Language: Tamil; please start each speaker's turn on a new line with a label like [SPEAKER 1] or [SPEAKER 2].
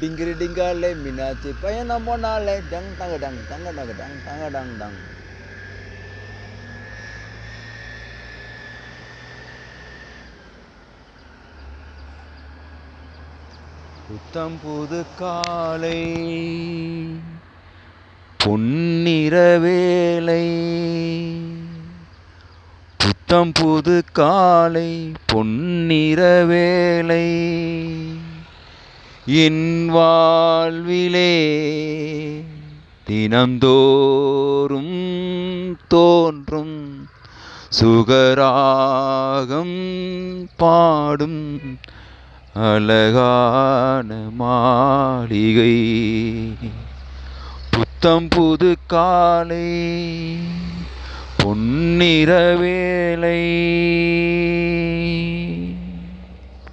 [SPEAKER 1] டிங்கிரி டிங்காலே மீனாட்சி பயணம் போனாலே டங் டங்க டங் டங்க டங்க டங் டங்க டங் டங் புத்தம் புது காலை பொன்னிற வேலை புத்தம் புது காலை பொன்னிற வேலை என் வாழ்விலே தினந்தோறும் தோன்றும் சுகராகம் பாடும் அழகான மாளிகை. புத்தம் புது காலை பொன்னிற வேலை.